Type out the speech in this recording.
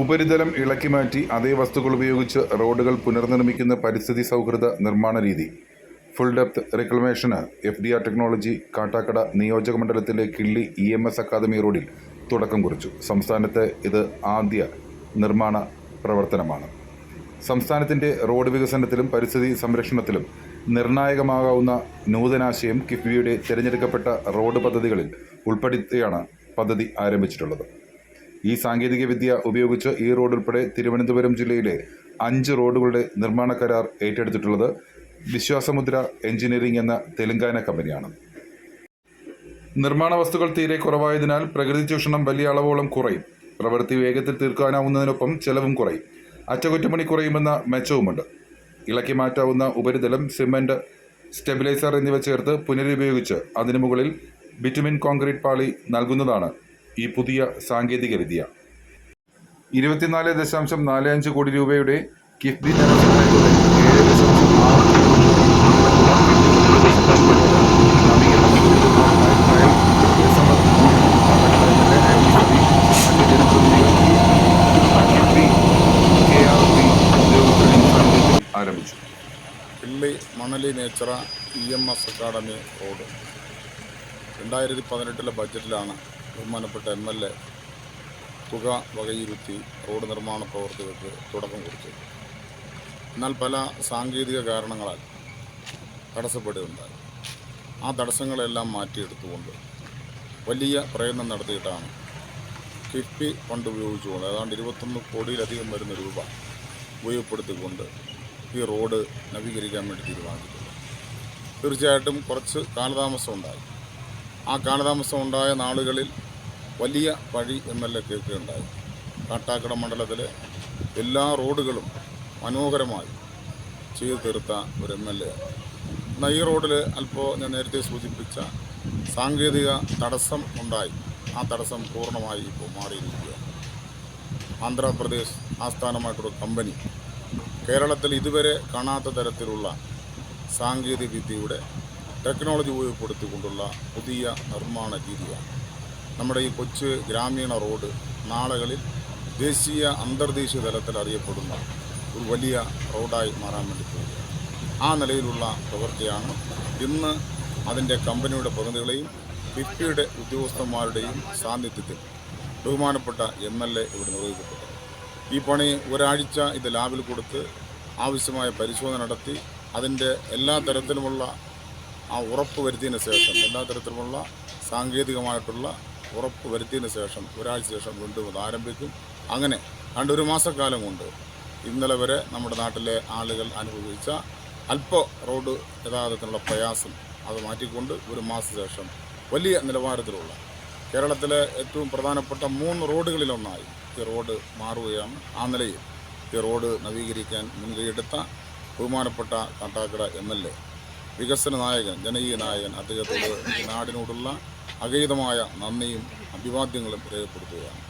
ഉപരിതലം ഇളക്കി മാറ്റി അതേ വസ്തുക്കൾ ഉപയോഗിച്ച് റോഡുകൾ പുനർനിർമ്മിക്കുന്ന പരിസ്ഥിതി സൗഹൃദ നിർമ്മാണ രീതി. Full depth റിക്ലമേഷന് F D R technology Kattakkada നിയോജക മണ്ഡലത്തിലെ Killi E M S academy റോഡിൽ തുടക്കം കുറിച്ചു. സംസ്ഥാനത്ത് ഇത് ആദ്യ നിർമ്മാണ പ്രവർത്തനമാണ്. സംസ്ഥാനത്തിന്റെ റോഡ് വികസനത്തിലും പരിസ്ഥിതി സംരക്ഷണത്തിലും നിർണായകമാകാവുന്ന നൂതനാശയം കിഫ്ബിയുടെ തിരഞ്ഞെടുക്കപ്പെട്ട റോഡ് പദ്ധതികളിൽ ഉൾപ്പെടുത്തിയാണ് പദ്ധതി ആരംഭിച്ചിട്ടുള്ളത്. ഈ സാങ്കേതിക വിദ്യ ഉപയോഗിച്ച് ഈ റോഡ് ഉൾപ്പെടെ തിരുവനന്തപുരം ജില്ലയിലെ അഞ്ച് റോഡുകളുടെ നിർമ്മാണ കരാർ ഏറ്റെടുത്തിട്ടുള്ളത് വിശ്വാസമുദ്ര എഞ്ചിനീയറിംഗ് എന്ന തെലങ്കാന കമ്പനിയാണ്. നിർമ്മാണ വസ്തുക്കൾ തീരെ കുറവായതിനാൽ പ്രകൃതി ചൂഷണം വലിയ അളവോളം കുറയും. പ്രവൃത്തി വേഗത്തിൽ തീർക്കാനാവുന്നതിനൊപ്പം ചെലവും കുറയും. അറ്റകുറ്റപ്പണി കുറയുമെന്ന മെച്ചവുമുണ്ട്. ഇളക്കി മാറ്റാവുന്ന ഉപരിതലം സിമന്റ് സ്റ്റെബിലൈസർ എന്നിവ ചേർത്ത് പുനരുപയോഗിച്ച് അതിനു മുകളിൽ ബിറ്റുമിൻ കോൺക്രീറ്റ് പാളി നൽകുന്നതാണ് ഈ പുതിയ സാങ്കേതിക വിദ്യ. ഇരുപത്തിനാല് ദശാംശം നാല് അഞ്ച് കോടി രൂപയുടെ കിഫ്ബി ആരംഭിച്ചു. പിള്ളി മണലി നേച്ചറ E M S academy road. രണ്ടായിരത്തി പതിനെട്ടിലെ ബഡ്ജറ്റിലാണ് ബഹുമാനപ്പെട്ട എം എൽ എ തുക വകയിരുത്തി റോഡ് നിർമ്മാണ പ്രവർത്തികൾക്ക് തുടക്കം കുറിച്ചു. എന്നാൽ പല സാങ്കേതിക കാരണങ്ങളാൽ തടസ്സപ്പെടുകയുണ്ടായി. ആ തടസ്സങ്ങളെല്ലാം മാറ്റിയെടുത്തുകൊണ്ട് വലിയ പ്രയത്നം നടത്തിയിട്ടാണ് കിഫ്ബി ഫണ്ട് ഉപയോഗിച്ചുകൊണ്ട് ഏതാണ്ട് ഇരുപത്തൊന്ന് കോടിയിലധികം വരുന്ന രൂപ ഉപയോഗപ്പെടുത്തിക്കൊണ്ട് ഈ റോഡ് നവീകരിക്കാൻ വേണ്ടി തീരുമാനിച്ചിട്ടുണ്ട് തീർച്ചയായിട്ടും കുറച്ച് കാലതാമസം ഉണ്ടായി. ആ കാലതാമസം ഉണ്ടായ നാളുകളിൽ വലിയ വഴി എം എൽ എ കേൾക്കുകയുണ്ടായി. കാട്ടാക്കട മണ്ഡലത്തിലെ എല്ലാ റോഡുകളും മനോഹരമായി ചെയ്തു തീർത്ത ഒരു എം എൽ എ. എന്നാൽ ഈ റോഡിൽ അല്പം ഞാൻ നേരത്തെ സൂചിപ്പിച്ച സാങ്കേതിക തടസ്സം ഉണ്ടായി. ആ തടസ്സം പൂർണമായി ഇപ്പോൾ മാറിയിരിക്കുകയാണ്. ആന്ധ്രാപ്രദേശ് ആസ്ഥാനമായിട്ടൊരു കമ്പനി കേരളത്തിൽ ഇതുവരെ കാണാത്ത തരത്തിലുള്ള സാങ്കേതിക വിദ്യയുടെ ടെക്നോളജി ഉപയോഗപ്പെടുത്തിക്കൊണ്ടുള്ള പുതിയ നിർമ്മാണ രീതിയാണ്. നമ്മുടെ ഈ കൊച്ചു ഗ്രാമീണ റോഡ് നാളുകളിൽ ദേശീയ അന്തർദേശീയ തലത്തിൽ അറിയപ്പെടുന്ന ഒരു വലിയ റോഡായി മാറാൻ വേണ്ടി പോവുകയാണ്. ആ നിലയിലുള്ള പ്രവൃത്തിയാണ് ഇന്ന് അതിന്റെ കമ്പനിയുടെ പ്രതിനിധികളെയും ഫിഫ്റ്റിയുടെ ഉദ്യോഗസ്ഥന്മാരുടെയും സാന്നിധ്യത്തിൽ ബഹുമാനപ്പെട്ട എം എൽ എ ഇവിടെ നിർവഹിക്കപ്പെട്ടത് ഈ പണി ഒരാഴ്ച ഇത് ലാബിൽ കൊടുത്ത് ആവശ്യമായ പരിശോധന നടത്തി അതിന്റെ എല്ലാ തരത്തിലുമുള്ള ആ ഉറപ്പ് വരുത്തിയതിന് ശേഷം എല്ലാ തരത്തിലുമുള്ള സാങ്കേതികമായിട്ടുള്ള ഉറപ്പ് വരുത്തിയതിന് ശേഷം ഒരാഴ്ച ശേഷം വീണ്ടും അത് ആരംഭിക്കും. അങ്ങനെ രണ്ട് ഒരു മാസക്കാലം കൊണ്ട് ഇന്നലെ വരെ നമ്മുടെ നാട്ടിലെ ആളുകൾ അനുഭവിച്ച അല്പ റോഡ് ഗതാഗതത്തിനുള്ള പ്രയാസം അത് മാറ്റിക്കൊണ്ട് ഒരു മാസ ശേഷം വലിയ നിലവാരത്തിലുള്ള കേരളത്തിലെ ഏറ്റവും പ്രധാനപ്പെട്ട മൂന്ന് റോഡുകളിലൊന്നായി ഈ റോഡ് മാറുകയാണ്. ആ നിലയിൽ ഈ റോഡ് നവീകരിക്കാൻ മുൻകൈയെടുത്ത ബഹുമാനപ്പെട്ട കാട്ടാക്കട എം എൽ എ വികസന നായകൻ ജനകീയ നായകൻ അദ്ദേഹത്തോട് നാടിനോടുള്ള അഗൈതമായ നന്ദിയും അഭിവാദ്യങ്ങളും രേഖപ്പെടുത്തുകയാണ്.